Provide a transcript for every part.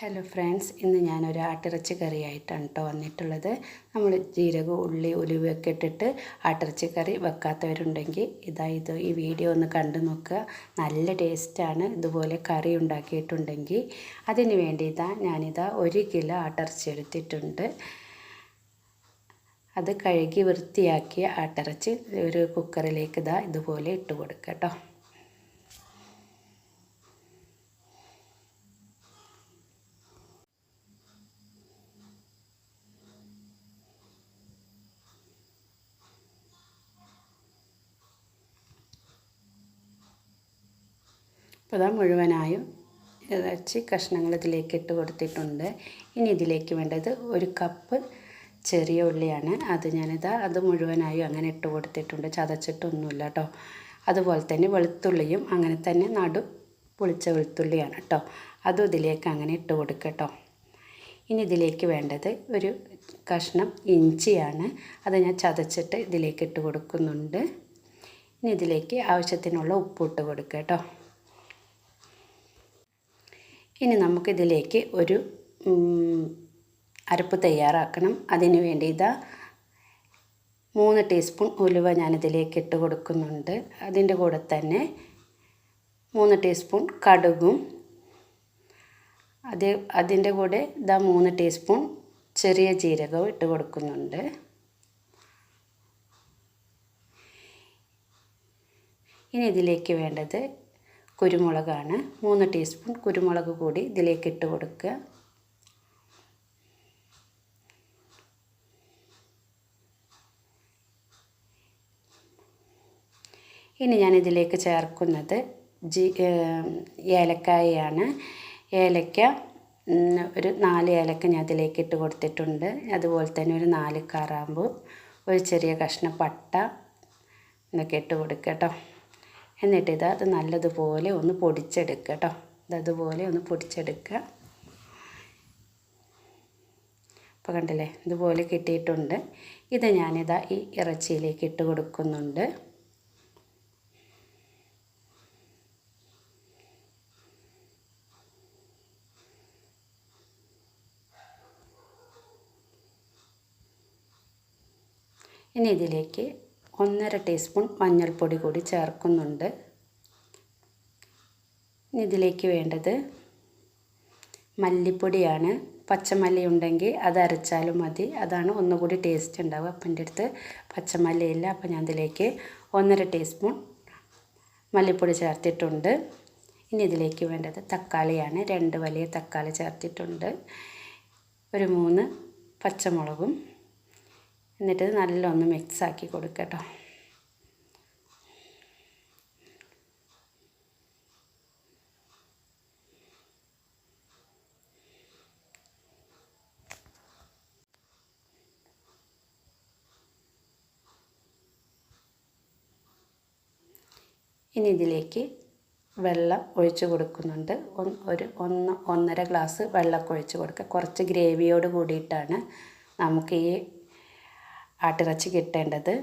Hello friends ഇന്ന് ഞാനൊരു ആട്ടിറച്ചി കറിയായിട്ടാണ് കേട്ടോ വന്നിട്ടുള്ളത്. നമ്മൾ ജീരകം ഉള്ളി ഉലുവയൊക്കെ ഇട്ടിട്ട് ആട്ടിറച്ചി കറി വെക്കാത്തവരുണ്ടെങ്കിൽ ഇതാ ഇത് ഈ വീഡിയോ ഒന്ന് കണ്ടു നോക്കുക. നല്ല ടേസ്റ്റാണ് ഇതുപോലെ കറി ഉണ്ടാക്കിയിട്ടുണ്ടെങ്കിൽ അതിന് വേണ്ടി ഇതാ ഞാനിതാ ഒരു കിലോ ആട്ടിറച്ചി എടുത്തിട്ടുണ്ട്. അത് കഴുകി വൃത്തിയാക്കിയ ആട്ടിറച്ചി ഒരു കുക്കറിലേക്ക് ഇതാ ഇതുപോലെ ഇട്ട് കൊടുക്കുക കേട്ടോ അപ്പോൾ അതാ മുഴുവനായും ഇറച്ചി കഷ്ണങ്ങൾ ഇതിലേക്ക് ഇട്ട് കൊടുത്തിട്ടുണ്ട്. ഇനി ഇതിലേക്ക് വേണ്ടത് ഒരു കപ്പ് ചെറിയ ഉള്ളിയാണ്. അത് ഞാനിതാ അത് മുഴുവനായും അങ്ങനെ ഇട്ട് കൊടുത്തിട്ടുണ്ട്. ചതച്ചിട്ടൊന്നുമില്ല കേട്ടോ അതുപോലെ തന്നെ വെളുത്തുള്ളിയും അങ്ങനെ തന്നെ നടു പൊളിച്ച വെളുത്തുള്ളിയാണ് കേട്ടോ അതും ഇതിലേക്ക് അങ്ങനെ ഇട്ട് കൊടുക്കട്ടോ ഇനി ഇതിലേക്ക് വേണ്ടത് ഒരു കഷ്ണം ഇഞ്ചിയാണ്. അത് ഞാൻ ചതച്ചിട്ട് ഇതിലേക്ക് ഇട്ട് കൊടുക്കുന്നുണ്ട്. ഇനി ഇതിലേക്ക് ആവശ്യത്തിനുള്ള ഉപ്പ് ഇട്ട് കൊടുക്കുക കേട്ടോ ഇനി നമുക്കിതിലേക്ക് ഒരു അരപ്പ് തയ്യാറാക്കണം. അതിന് വേണ്ടി ഇതാ മൂന്ന് ടീസ്പൂൺ ഉലുവ ഞാനിതിലേക്ക് ഇട്ട് കൊടുക്കുന്നുണ്ട്. അതിന്റെ കൂടെ തന്നെ മൂന്ന് ടീസ്പൂൺ കടുകും. അത് അതിന്റെ കൂടെ ഇതാ മൂന്ന് ടീസ്പൂൺ ചെറിയ ജീരകവും ഇട്ട് കൊടുക്കുന്നുണ്ട്. ഇനി ഇതിലേക്ക് വേണ്ടത് കുരുമുളകാണ്. മൂന്ന് ടീസ്പൂൺ കുരുമുളക് കൂടി ഇതിലേക്ക് ഇട്ട് കൊടുക്കുക. ഇനി ഞാൻ ഇതിലേക്ക് ചേർക്കുന്നത് ജി ഏലക്കായയാണ് ഏലക്ക ഒരു നാല് ഏലക്ക ഞാൻ അതിലേക്ക് ഇട്ട് കൊടുത്തിട്ടുണ്ട്. അതുപോലെ തന്നെ ഒരു നാല് കറാമ്പു ഒരു ചെറിയ കഷ്ണം പട്ട എന്നൊക്കെ ഇട്ട് കൊടുക്കുക കേട്ടോ. എന്നിട്ട് ഇത് അത് നല്ലതുപോലെ ഒന്ന് പൊടിച്ചെടുക്കുക കേട്ടോ. ഇതതുപോലെ ഒന്ന് പൊടിച്ചെടുക്കുക. അപ്പോൾ കണ്ടില്ലേ? ഇതുപോലെ കിട്ടിയിട്ടുണ്ട്. ഇത് ഞാനിതാ ഈ ഇറച്ചിയിലേക്ക് ഇട്ട് കൊടുക്കുന്നുണ്ട്. ഇനി ഇതിലേക്ക് ഒന്നര ടീസ്പൂൺ മഞ്ഞൾപ്പൊടി കൂടി ചേർക്കുന്നുണ്ട്. ഇതിലേക്ക് വേണ്ടത് മല്ലിപ്പൊടിയാണ്. പച്ചമല്ലി ഉണ്ടെങ്കിൽ അത് അരച്ചാലും മതി. അതാണ് ഒന്നുകൂടി ടേസ്റ്റ് ഉണ്ടാവുക. അപ്പം എന്റെ അടുത്ത് പച്ചമല്ലിയില്ല അപ്പം ഞാൻ ഇതിലേക്ക് ഒന്നര ടീസ്പൂൺ മല്ലിപ്പൊടി ചേർത്തിട്ടുണ്ട്. ഇനി ഇതിലേക്ക് വേണ്ടത് തക്കാളിയാണ്. രണ്ട് വലിയ തക്കാളി ചേർത്തിട്ടുണ്ട്. ഒരു മൂന്ന് പച്ചമുളകും എന്നിട്ട് നല്ലൊന്ന് മിക്സ് ആക്കി കൊടുക്കുക കേട്ടോ ഇനി ഇതിലേക്ക് വെള്ളം ഒഴിച്ച് കൊടുക്കുന്നുണ്ട്. ഒരു ഒന്ന് ഒന്നര ഗ്ലാസ് വെള്ളമൊക്കെ ഒഴിച്ച് കൊടുക്കുക. കുറച്ച് ഗ്രേവിയോട് കൂടിയിട്ടാണ് നമുക്ക് ഈ ആട്ടിറച്ചി കിട്ടേണ്ടത്.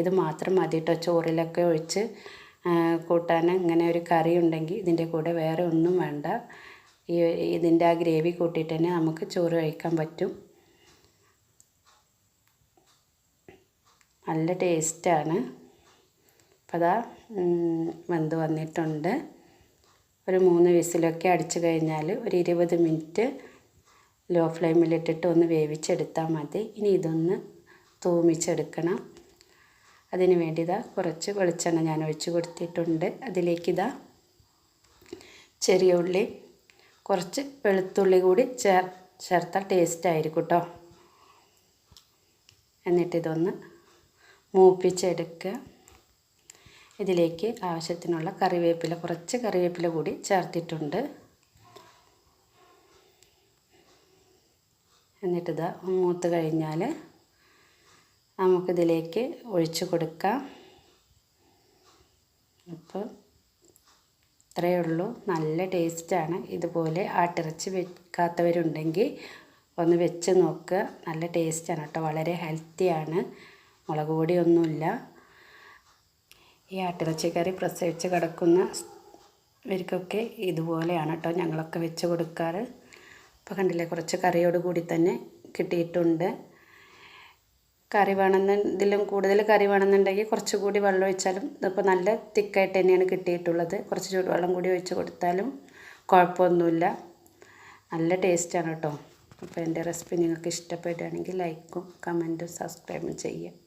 ഇത് മാത്രം മതി കേട്ടോ ചോറിലൊക്കെ ഒഴിച്ച് കൂട്ടാൻ ഇങ്ങനെ ഒരു കറി ഉണ്ടെങ്കിൽ ഇതിന്റെ കൂടെ വേറെ ഒന്നും വേണ്ട. ഈ ഇതിന്റെ ആ ഗ്രേവി കൂട്ടിയിട്ട് തന്നെ നമുക്ക് ചോറ് കഴിക്കാൻ പറ്റും. നല്ല ടേസ്റ്റാണ്. അപ്പോൾ അതാ വെന്ത് വന്നിട്ടുണ്ട്. ഒരു മൂന്ന് വിസിലൊക്കെ അടിച്ചു കഴിഞ്ഞാൽ ഒരു ഇരുപത് മിനിറ്റ് ലോ ഫ്ലെയിമിലിട്ടിട്ട് ഒന്ന് വേവിച്ചെടുത്താൽ മതി. ഇനി ഇതൊന്ന് തൂമിച്ചെടുക്കണം. അതിന് വേണ്ടി ഇതാ കുറച്ച് വെളിച്ചെണ്ണ ഞാൻ ഒഴിച്ച് കൊടുത്തിട്ടുണ്ട്. അതിലേക്ക് ഇതാ ചെറിയ ഉള്ളി കുറച്ച് വെളുത്തുള്ളി കൂടി ചേർ ചേർത്താൽ ടേസ്റ്റ് ആയിരിക്കും കേട്ടോ എന്നിട്ടിതൊന്ന് മൂപ്പിച്ചെടുക്കുക. ഇതിലേക്ക് ആവശ്യത്തിനുള്ള കറിവേപ്പില കുറച്ച് കറിവേപ്പില കൂടി ചേർത്തിട്ടുണ്ട്. എന്നിട്ടിത് മൂത്ത് കഴിഞ്ഞാൽ നമുക്കിതിലേക്ക് ഒഴിച്ചു കൊടുക്കാം. അപ്പോൾ ഇത്രയേ ഉള്ളൂ. നല്ല ടേസ്റ്റാണ് ഇതുപോലെ ആട്ടിറച്ചി വെക്കാത്തവരുണ്ടെങ്കിൽ ഒന്ന് വെച്ച് നോക്കുക നല്ല ടേസ്റ്റാണ് കേട്ടോ. വളരെ ഹെൽത്തിയാണ് മുളക് പൊടിയൊന്നുമില്ല. ഈ ആട്ടിറച്ചി കറി പ്രസവിച്ച് കിടക്കുന്ന ഇവർക്കൊക്കെ ഇതുപോലെയാണ് കേട്ടോ ഞങ്ങളൊക്കെ വെച്ച് കൊടുക്കാറ്. ഇപ്പോൾ കണ്ടില്ലേ കുറച്ച് കറിയോട് കൂടി തന്നെ കിട്ടിയിട്ടുണ്ട്. കറി വേണമെന്ന് ഇതിലും കൂടുതൽ കറി വേണമെന്നുണ്ടെങ്കിൽ കുറച്ചുകൂടി വെള്ളം ഒഴിച്ചാലും ഇതിപ്പോൾ നല്ല തിക്കായിട്ട് തന്നെയാണ് കിട്ടിയിട്ടുള്ളത്. കുറച്ച് ചൂടുവെള്ളം കൂടി ഒഴിച്ച് കൊടുത്താലും കുഴപ്പമൊന്നുമില്ല. നല്ല ടേസ്റ്റാണ് കേട്ടോ. അപ്പോൾ എന്റെ റെസിപ്പി നിങ്ങൾക്ക് ഇഷ്ടപ്പെടുകയാണെങ്കിൽ ലൈക്കും കമന്റും സബ്സ്ക്രൈബും ചെയ്യുക.